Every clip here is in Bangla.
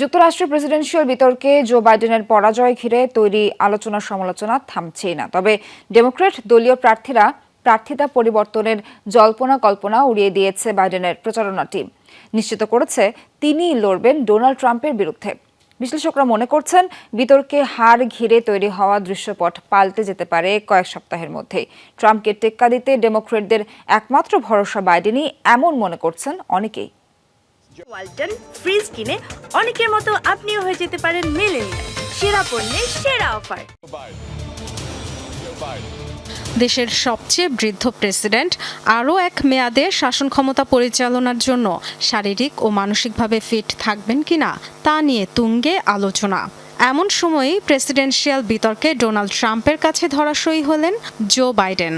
যুক্তরাষ্ট্রের প্রেসিডেন্সিয়াল বিতর্কে জো বাইডেনের পরাজয় ঘিরে তৈরি আলোচনা সমালোচনা থামছেই না। তবে ডেমোক্রেট দলীয় প্রার্থীরা প্রার্থিতা পরিবর্তনের জল্পনা কল্পনা উড়িয়ে দিয়েছে বাইডেনের প্রচারণা টিম। নিশ্চিত করেছে, তিনিই লড়বেন ডোনাল্ড ট্রাম্পের বিরুদ্ধে। বিশ্লেষকরা মনে করছেন, বিতর্কে হার ঘিরে তৈরি হওয়া দৃশ্যপট পাল্টে যেতে পারে কয়েক সপ্তাহের মধ্যেই। ট্রাম্পকে টেক্কা দিতে ডেমোক্রেটদের একমাত্র ভরসা বাইডেনই, এমন মনে করছেন অনেকেই। ওয়ালটন ফ্রিজ কিনে অনেকের মতো আপনিও হয়ে যেতে পারেন মিলেনিয়াল। সেরা পণ্যের সেরা অফার। দেশের সবচেয়ে বৃদ্ধ প্রেসিডেন্ট আরও এক মেয়াদে শাসন ক্ষমতা পরিচালনার জন্য শারীরিক ও মানসিকভাবে ফিট থাকবেন কিনা তা নিয়ে তুঙ্গে আলোচনা। এমন সময়েই প্রেসিডেন্সিয়াল বিতর্কে ডোনাল্ড ট্রাম্পের কাছে ধরাশয়ী হলেন জো বাইডেন।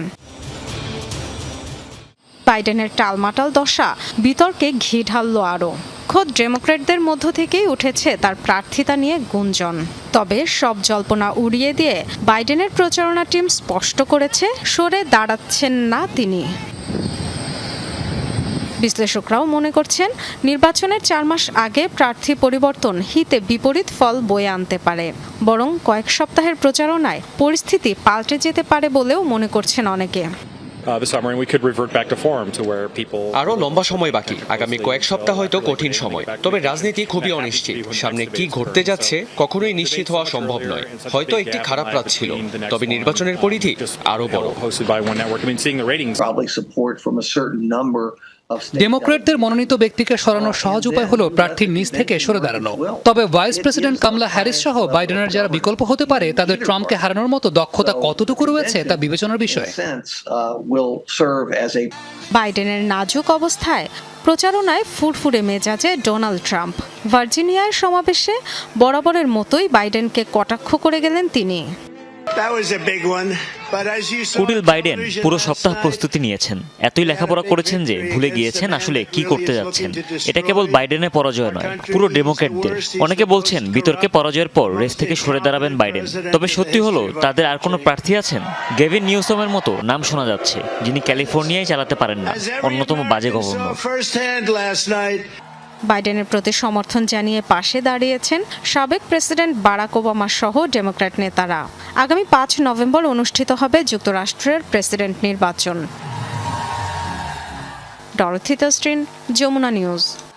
বাইডেনের টালমাটাল দশা। বিতর্কে ঘি ঢালল আরও। খোদ ডেমোক্রেটদের মধ্য থেকেই উঠেছে তার প্রার্থিতা নিয়ে গুঞ্জন। তবে সব জল্পনা উড়িয়ে দিয়ে বাইডেনের প্রচারণা টিম স্পষ্ট করেছে, সরে দাঁড়াচ্ছেন না তিনি। বিশ্লেষকরাও মনে করছেন, নির্বাচনের চার মাস আগে প্রার্থী পরিবর্তন হিতে বিপরীত ফল বয়ে আনতে পারে। বরং কয়েক সপ্তাহের প্রচারণায় পরিস্থিতি পাল্টে যেতে পারে বলেও মনে করছেন অনেকে। Uh, this summer, and we could revert back to form to where আরও লম্বা সময় বাকি। আগামী কয়েক সপ্তাহ হয়তো কঠিন সময়। তবে রাজনীতি খুবই অনিশ্চিত। সামনে কি ঘটতে যাচ্ছে কখনোই নিশ্চিত হওয়া সম্ভব নয়। হয়তো একটি খারাপ রাত ছিল। তবে নির্বাচনের পরিধি আরও বড়। ডেমোক্রেটদের মনোনীত ব্যক্তিকে সরানোর সহজ উপায় হলো প্রার্থীর নিজ থেকে সরে দাঁড়ানো। তবে ভাইস প্রেসিডেন্ট কামলা হ্যারিস সহ বাইডেনের যারা বিকল্প হতে পারে তাদের ট্রাম্পকে হারানোর মতো দক্ষতা কতটুকু রয়েছে তা বিবেচনার বিষয়। uh, বাইডেনের নাজুক অবস্থায় প্রচারণায় ফুরফুরে মেজাজে ডোনাল্ড ট্রাম্প। ভার্জিনিয়ার সমাবেশে বরাবরের মতোই বাইডেনকে কটাক্ষ করে গেলেন তিনি। That was a big one. কুটিল বাইডেন পুরো সপ্তাহ প্রস্তুতি নিয়েছেন। এতই লেখাপড়া করেছেন যে ভুলে গিয়েছেন আসলে কি করতে যাচ্ছেন। এটা কেবল বাইডেনের পরাজয় নয়, পুরো ডেমোক্রেটদের। অনেকে বলছেন বিতর্কে পরাজয়ের পর রেস থেকে সরে দাঁড়াবেন বাইডেন। তবে সত্যি হলো, তাদের আর কোনো প্রার্থী আছেন? গেভিন নিউসমের মতো নাম শোনা যাচ্ছে, যিনি ক্যালিফোর্নিয়ায় চালাতে পারেন না, অন্যতম বাজে গভর্নর। বাইডেনের প্রতি সমর্থন জানিয়ে পাশে দাঁড়িয়েছেন সাবেক প্রেসিডেন্ট বারাক ওবামা সহ ডেমোক্র্যাট নেতারা। আগামী পাঁচ নভেম্বর অনুষ্ঠিত হবে যুক্তরাষ্ট্রের প্রেসিডেন্ট নির্বাচন। ডরথি স্ট্রিন যমুনা নিউজ।